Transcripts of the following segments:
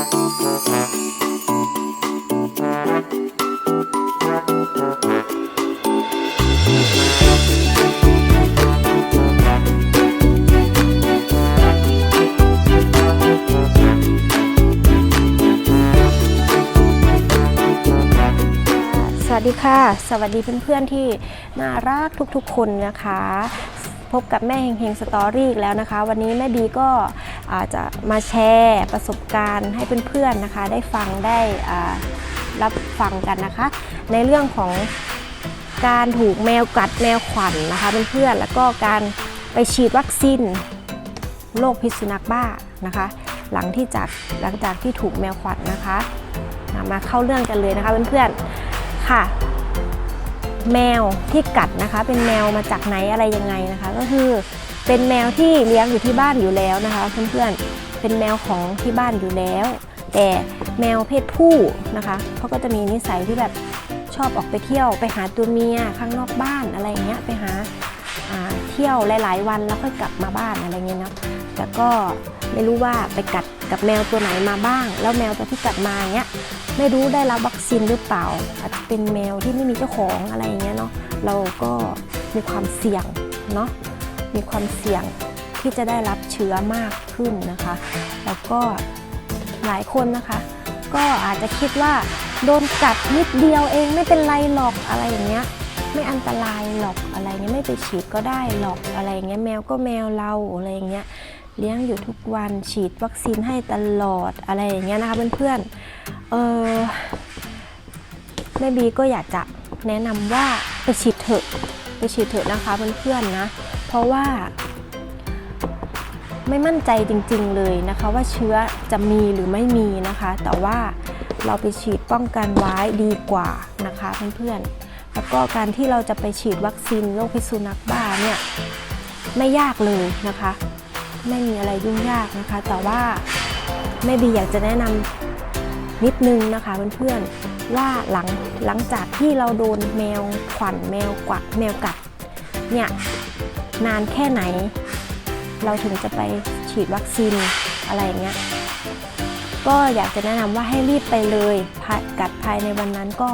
สวัสดีค่ะ สวัสดีเพื่อนๆที่น่ารักทุกๆคนนะคะ พบกับแม่เฮงเฮงสตอรี่อีกแล้วนะคะ วันนี้แม่บีก็ อาจจะมาแชร์ประสบการณ์ให้เพื่อนๆนะคะ ได้ฟังได้รับฟังกันนะคะ ในเรื่องของการถูกแมวกัดแมวขวัญนนะคะเพื่อนๆแล้วก็การไปฉีดวัคซีนโรคพิษสุนัขบ้านะคะ หลังที่จากหลังจากที่ถูกแมวขวัญนะคะอะมาเข้าเรื่องกันเลยนะคะเพื่อนๆค่ะ แมวที่กัดนะคะ เป็นแมวมาจากไหนอะไรยังไงนะคะ ก็คือ เป็นแมวที่เลี้ยงอยู่ที่บ้านอยู่แล้วนะคะเพื่อนๆเป็นแมวของที่บ้านอยู่แล้ว แต่แมวเพศผู้นะคะเขาก็จะมีนิสัยที่แบบชอบออกไปเที่ยว ไปหาตัวเมียข้างนอกบ้านอะไรอย่างเงี้ยไปหาเที่ยวหลาย ๆ วันแล้วค่อยกลับมาบ้านอะไรเงี้ยนะแต่ก็ไม่รู้ว่าไปกัดกับแมวตัวไหนมาบ้าง แล้วแมวตัวที่กัดมาเงี้ยไม่รู้ได้รับวัคซีนหรือเปล่าอาจจะเป็นแมวที่ไม่มีเจ้าของอะไรอย่างเงี้ยเนาะเราก็มีความเสี่ยงเนาะ มีความเสี่ยงที่จะได้รับเชื้อมากขึ้นนะคะ แล้วก็หลายคนนะคะ ก็อาจจะคิดว่าโดนกัดนิดเดียวเองไม่เป็นไรหรอกอะไรอย่างเงี้ยไม่อันตรายหรอกอะไรเงี้ยไม่ไปฉีดก็ได้หรอกอะไรเงี้ยแมวก็แมวเราอะไรเงี้ยเลี้ยงอยู่ทุกวันฉีดวัคซีนให้ตลอดอะไรอย่างเงี้ยนะคะเพื่อนๆเออแม่บีก็อยากจะแนะนำว่าไปฉีดเถอะไปฉีดเถอะนะคะเพื่อนๆนะ เพราะว่า ไม่มั่นใจจริงๆเลยนะคะ ว่าเชื้อจะมีหรือไม่มีนะคะ แต่ว่าเราไปฉีดป้องกันไว้ดีกว่านะคะเพื่อนๆแล้วก็การที่เราจะไปฉีดวัคซีนโรคพิษสุนัขบ้าเนี่ยไม่ยากเลยนะคะ ไม่มีอะไรยุ่งยากนะคะ แต่ว่าแม่บีอยากจะแนะนำนิดนึงนะคะเพื่อนๆว่าหลังหลังจากที่เราโดนแมวขวัญแมวกวัดแมวกัดเนี่ย นานแค่ไหน เราถึงจะไปฉีดวัคซีนอะไรอย่างเงี้ยก็อยากจะแนะนำว่าให้รีบไปเลยกัดภายในวันนั้นก็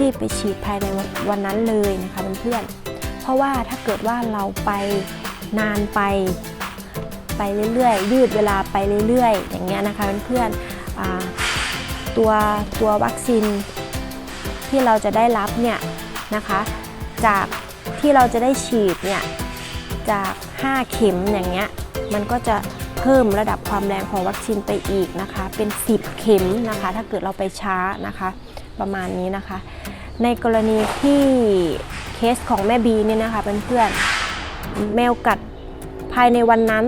รีบไปฉีดภายในวันนั้นเลยนะคะเพื่อนๆเพราะว่าถ้าเกิดว่าเราไปนานไปไปเรื่อยๆ ยืดเวลาไปเรื่อยๆ อย่างเงี้ยนะคะเพื่อนๆอ่าตัวตัววัคซีนที่เราจะได้รับเนี่ยนะคะจาก ที่เราจะได้ฉีดเนี่ยจาก 5 เข็มอย่างเงี้ยมันก็จะเพิ่มระดับความแรงของวัคซีนไปอีกนะคะ เป็น 10 เข็มนะคะ ถ้าเกิดเราไปช้านะคะประมาณนี้นะคะ ในกรณีที่เคสของแม่บีเนี่ยนะคะเพื่อนๆแมวกัดภายในวันนั้น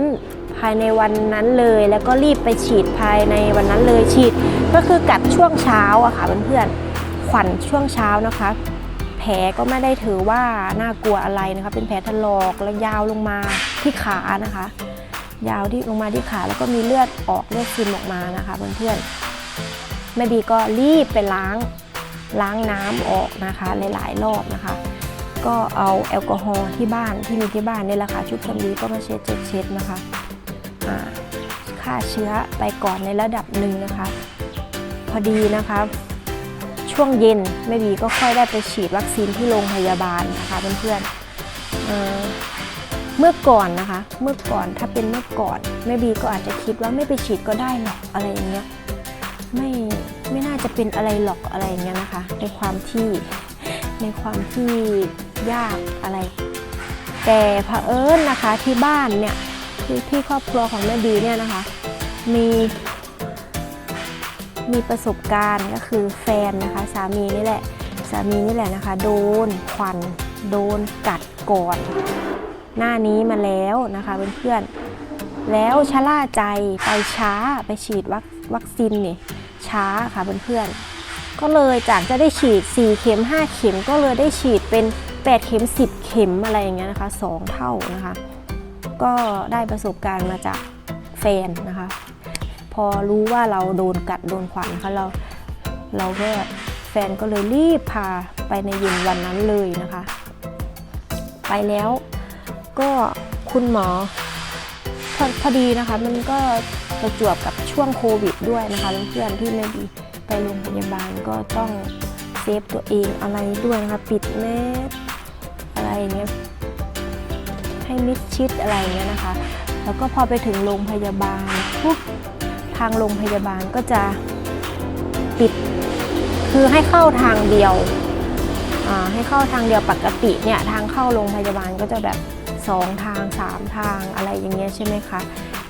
ภายในวันนั้นเลยแล้วก็รีบไปฉีดภายในวันนั้นเลยฉีด ก็คือกัดช่วงเช้าอะค่ะเพื่อนๆขวัญช่วงเช้านะคะ แผลก็ไม่ได้ถือว่าน่ากลัวอะไรนะคะเป็นแผลถลอกแล้วยาวลงมาที่ขานะคะ ยาวที่ลงมาที่ขาแล้วก็มีเลือดออกเลือดซึมออกมานะคะเพื่อนๆแม่บีก็รีบไปล้างล้างน้ำออกนะคะหลายๆรอบนะคะ ก็เอาแอลกอฮอล์ที่บ้านที่มีที่บ้านนี่แหละค่ะชุบชำรีก็มาเช็ดเช็ดเช็ดนะคะฆ่าเชื้อไปก่อนในระดับหนึ่งนะคะ พอดีนะคะ ช่วงเย็นแม่บีก็ค่อยได้ไปฉีดวัคซีนที่โรงพยาบาลนะคะเพื่อนๆเอ่อเมื่อก่อนนะคะ เมื่อก่อนถ้าเป็นเมื่อก่อนแม่บีก็อาจจะคิดว่าไม่ไปฉีดก็ได้หรอกอะไรอย่างเงี้ยไม่ไม่น่าจะเป็นอะไรหรอกอะไรอย่างเงี้ยนะคะ ในความที่ในความที่ยากอะไร แต่เผอิญนะคะที่บ้านเนี่ยที่ที่ครอบครัวของแม่บีเนี่ยนะคะ มี มีประสบการณ์ก็คือแฟนนะคะ สามีนี่แหละสามีนี่แหละนะคะ โดนควันโดนกัดก่อน หน้านี้มาแล้วนะคะเพื่อนๆแล้วชะล่าใจไปช้าไปฉีดวัคซีนนี่ช้าค่ะเพื่อนๆก็เลยจากจะได้ฉีด 4 เข็ม 5 เข็มก็เลยได้ฉีดเป็น 8 เข็ม 10 เข็มอะไรอย่างเงี้ยนะคะ 2 เท่านะคะ ก็ได้ประสบการณ์มาจากแฟนนะคะ อรู้ว่าเราโดนกัดโดนขวัญนะคะเราเราก็แฟนก็เลยรีบพาไปในเย็นวันนั้นเลยนะคะ ไปแล้วก็คุณหมอพอพอดีนะคะ มันก็ประจวบกับช่วงโควิดด้วยนะคะเพื่อนๆที่ไม่ดีไปโรงพยาบาลก็ต้องเซฟตัวเองอะไรด้วยนะคะปิดแมสอะไรอย่างเงี้ยให้มิดชิดอะไรเงี้ยนะคะ แล้วก็พอไปถึงโรงพยาบาลปุ๊บ ทางโรงพยาบาลก็จะปิด คือให้เข้าทางเดียว ให้เข้าทางเดียวปกติเนี่ยทางเข้าโรงพยาบาลก็จะแบบสองทางสามทางอะไรอย่างเงี้ยใช่ไหมคะ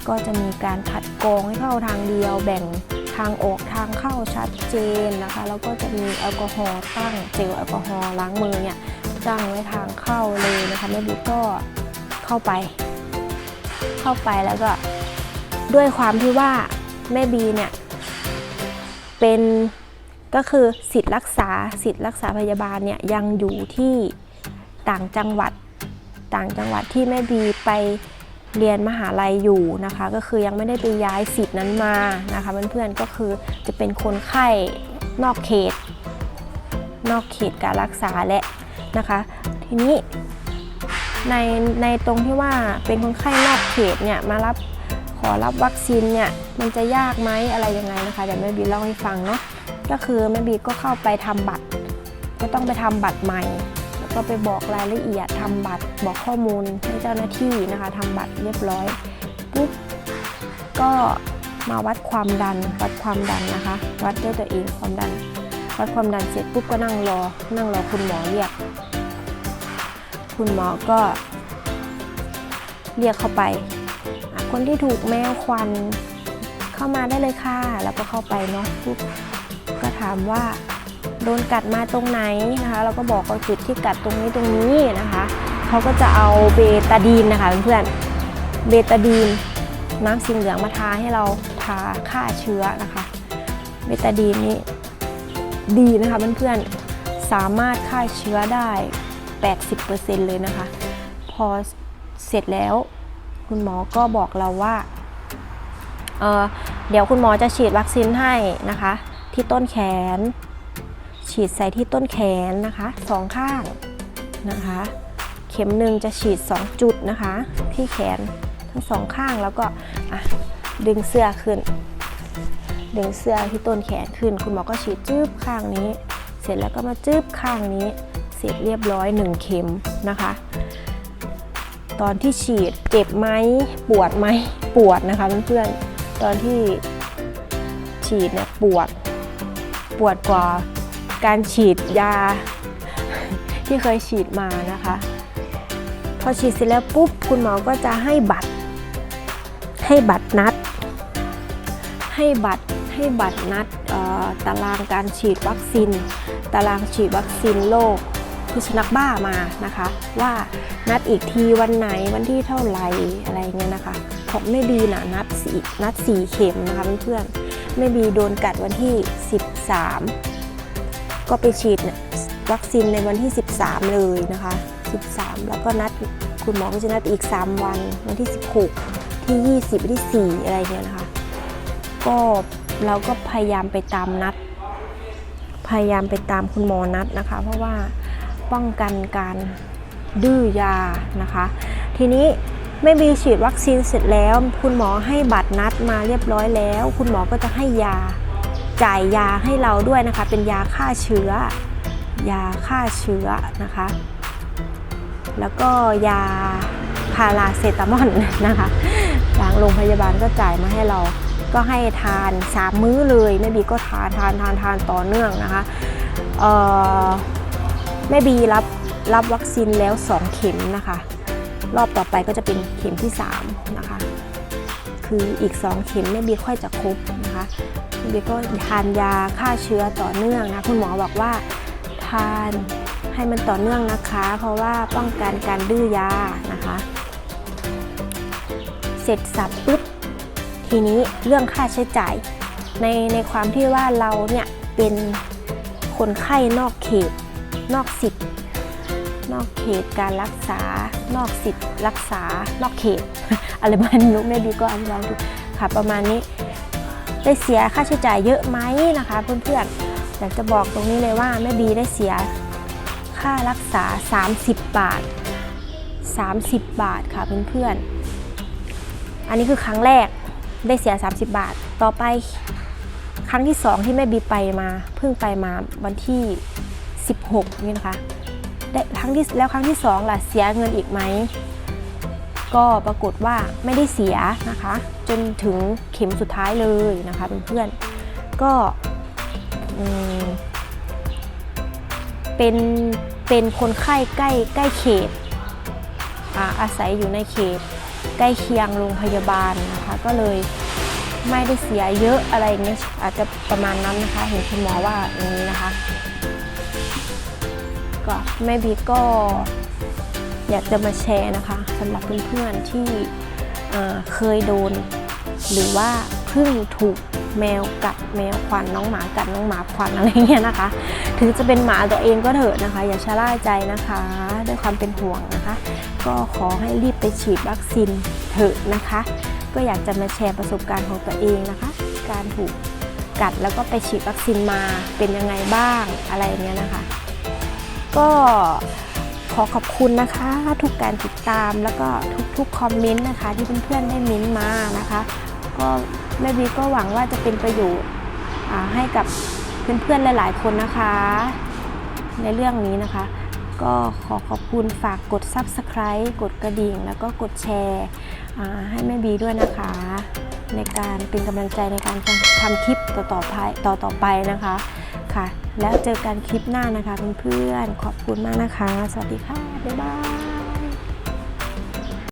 ก็จะมีการคัดกรองให้เข้าทางเดียวแบ่งทางออกทางเข้าชัดเจนนะคะ แล้วก็จะมีแอลกอฮอล์ตั้งเจลแอลกอฮอล์ล้างมือเนี่ยตั้งไว้ทางเข้าเลยนะคะแม่บิ๊กก็เข้าไป เข้าไปแล้วก็ด้วยความที่ว่า แม่บีเนี่ยเป็นก็คือสิทธิ์รักษาสิทธิ์รักษาพยาบาลเนี่ยยังอยู่ที่ต่างจังหวัดต่างจังหวัดที่แม่บีไปเรียนมหาลัยอยู่นะคะ ก็คือยังไม่ได้ไปย้ายสิทธิ์นั้นมานะคะเพื่อนๆก็คือจะเป็นคนไข้นอกเขต นอกเขตการรักษาและนะคะ ทีนี้ในในตรงที่ว่าเป็นคนไข้นอกเขตเนี่ยมารับ ขอรับวัคซีนเนี่ยมันจะยากไหมอะไรยังไงนะคะเดี๋ยวแม่บีเล่าให้ฟังเนาะก็คือแม่บีก็เข้าไปทำบัตร ก็ต้องไปทำบัตรใหม่ แล้วก็ไปบอกรายละเอียดทำบัตรบอกข้อมูลให้เจ้าหน้าที่นะคะทำบัตรเรียบร้อยปุ๊บก็มาวัดความดันวัดความดันนะคะ วัดด้วยตัวเองความดัน วัดความดันเสร็จปุ๊บก็นั่งรอ นั่งรอคุณหมอเรียก คุณหมอก็เรียกเข้าไป คนที่ถูกแมวควันเข้ามาได้เลยค่ะ แล้วก็เข้าไปเนาะปุ๊บก็ถามว่าโดนกัดมาตรงไหนนะคะเราก็บอกว่าจุดที่กัดตรงนี้ตรงนี้นะคะเขาก็จะเอาเบตาดีนนะคะเพื่อนๆเบตาดีนน้ำสีเหลืองมาทาให้เราทาฆ่าเชื้อนะคะเบตาดีนนี้ดีนะคะเพื่อนๆสามารถฆ่าเชื้อได้ 80%เลยนะคะ พอเสร็จแล้ว คุณหมอก็บอกเราว่าเเดี๋ยวคุณหมอจะฉีดวัคซีนให้นะคะ ที่ต้นแขน ฉีดใส่ที่ต้นแขนนะคะสองข้างนะคะ เข็มหนึ่งจะฉีด 2 จุดนะคะ ที่แขนทั้งสองข้างแล้วก็ดึงเสื้อขึ้น ดึงเสื้อที่ต้นแขนขึ้น คุณหมอก็ฉีดจืบข้างนี้ เสร็จแล้วก็มาจืบข้างนี้ เสร็จเรียบร้อย 1 เข็มนะคะ ตอนที่ฉีดเจ็บไหมปวดไหมปวดนะคะเพื่อนๆตอนที่ฉีดเนี่ยปวดปวดกว่าการฉีดยาที่เคยฉีดมานะคะ พอฉีดเสร็จแล้วปุ๊บคุณหมอก็จะให้บัตร ให้บัตรนัด ให้บัตรให้บัตรนัดตารางการฉีดวัคซีน ตารางฉีดวัคซีนโรค พิษสุนัขบ้ามานะคะ ว่านัดอีกทีวันไหนวันที่เท่าไหร่อะไรเงี้ยนะคะของไม่ดีนะนัดสีนัดสีเข็มนะคะเพื่อนๆไม่บีโดนกัดวันที่ 13 ก็ไปฉีดวัคซีนในวันที่ 13 เลยนะคะ 13 แล้วก็นัดคุณหมอก็จะนัดอีก 3 วัน วันที่ 16 ที่ 20ที่ 4 อะไรเงี้ยนะคะ ก็เราก็พยายามไปตามนัด พยายามไปตามคุณหมอนัดนะคะ เพราะว่า ป้องกันการดื้อยานะคะ ทีนี้ไม่มีฉีดวัคซีนเสร็จแล้ว คุณหมอให้บัตรนัดมาเรียบร้อยแล้ว คุณหมอก็จะให้ยาจ่ายยาให้เราด้วยนะคะ เป็นยาฆ่าเชื้อ ยาฆ่าเชื้อนะคะ แล้วก็ยาพาราเซตามอลนะคะทางโรงพยาบาลก็จ่ายมาให้เราก็ให้ทานสามมื้อเลยแม่บีก็ทานทานทานทานต่อเนื่องนะคะเอ่อ แม่บีรับรับวัคซีนแล้ว 2 เข็มนะคะ รอบต่อไปก็จะเป็นเข็มที่ 3 นะคะ คืออีก 2 เข็มแม่บีค่อยจะครบนะคะแม่บีก็ทานยาฆ่าเชื้อต่อเนื่องนะคุณหมอบอกว่าทานให้มันต่อเนื่องนะคะ เพราะว่าป้องกันการดื้อยานะคะ เสร็จสับปุ๊บทีนี้เรื่องค่าใช้จ่ายในในความที่ว่าเราเนี่ยเป็นคนไข้นอกเขต นอกสิทธิ์ นอกเขตการรักษา นอกสิทธิ์รักษา นอกเขต อะไรประมาณนี้แม่บีก็อธิบายถูกค่ะ ประมาณนี้ ได้เสียค่าใช้จ่ายเยอะไหมนะคะ เพื่อนๆ อยากจะบอกตรงนี้เลยว่าแม่บีได้เสียค่ารักษา 30 บาท 30 บาทค่ะเพื่อนๆ อันนี้คือครั้งแรกได้เสีย 30 บาท ต่อไปครั้งที่ 2 ที่แม่บีไปมา เพิ่งไปมาวันที่ 16 นี่นะคะได้ครั้งที่แล้วครั้งที่ 2ล่ะเสียเงินอีกไหม ก็ปรากฏว่าไม่ได้เสียนะคะ จนถึงเข็มสุดท้ายเลยนะคะเพื่อนๆก็เป็นเป็นคนไข้ใกล้ใกล้เขตอาอาศัยอยู่ในเขต ใกล้เคียงโรงพยาบาลนะคะก็เลยไม่ได้เสียเยอะอะไรเงี้ยอาจจะประมาณนั้นนะคะ เห็นคุณหมอว่าอย่างนี้นะคะ ก็แม่บีก็อยากจะมาแชร์นะคะสำหรับเพื่อนๆที่เคยโดน หรือว่าเพิ่งถูกแมวกัดแมวควันน้องหมากัดน้องหมาควันอะไรเงี้ยนะคะ ถึงจะเป็นหมาตัวเองก็เถอะนะคะ อย่าชะล่าใจนะคะด้วยความเป็นห่วงนะคะ ก็ขอให้รีบไปฉีดวัคซีนเถอะนะคะ ก็อยากจะมาแชร์ประสบการณ์ของตัวเองนะคะ การถูกกัดแล้วก็ไปฉีดวัคซีนมาเป็นยังไงบ้างอะไรเงี้ยนะคะ ก็ขอขอบคุณนะคะ ทุกการติดตามแล้วก็ทุกๆคอมเมนต์นะคะ ที่เพื่อนๆได้เม้นต์มานะคะ ก็แม่บีก็หวังว่าจะเป็นประโยชน์ให้กับเพื่อนๆหลาย ๆ คนนะคะ ในเรื่องนี้นะคะ ก็ขอขอบคุณฝากกด Subscribe กดกระดิ่ง แล้วก็กดแชร์ให้แม่บีด้วยนะคะ ในการเป็นกำลังใจในการทำคลิปต่อๆไปต่อต่อๆไปนะคะ ค่ะ แล้วเจอกันคลิปหน้านะคะเพื่อนๆขอบคุณมากนะคะ สวัสดีค่ะ บ๊ายบาย